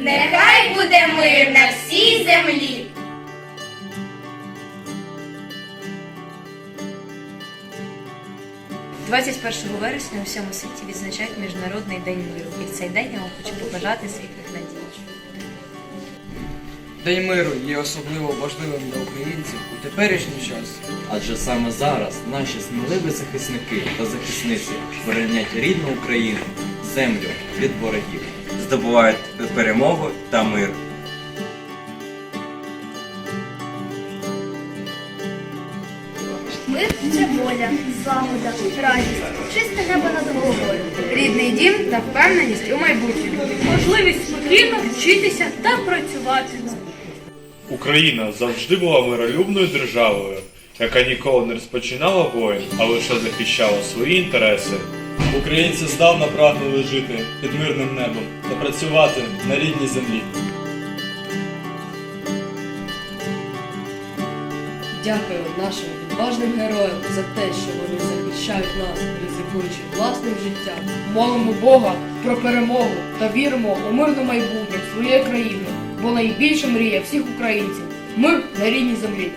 Нехай буде мир на всій землі. – 21 вересня у всьому світі відзначають Міжнародний день миру. І в цей день я вам хочу побажати світлих надій. День миру є особливо важливим для українців у теперішній час. Адже саме зараз наші сміливі захисники та захисниці боронять рідну Україну, землю від ворогів, здобувають перемогу та мир. Мир це воля, злагода, радість, чисте небо над головою. рідний дім та впевненість у майбутньому. можливість спокійно вчитися та працювати. Україна завжди була миролюбною державою, яка ніколи не розпочинала воїн, а лише захищала свої інтереси. Українці здавна прагнули жити під мирним небом та працювати на рідній землі. Дякую нашим відважним героям за те, що вони захищають нас, ризикуючи власним життям. Молимо Бога про перемогу та віримо у мирне майбутнє своєї країни, бо найбільша мрія всіх українців мир на рідній землі.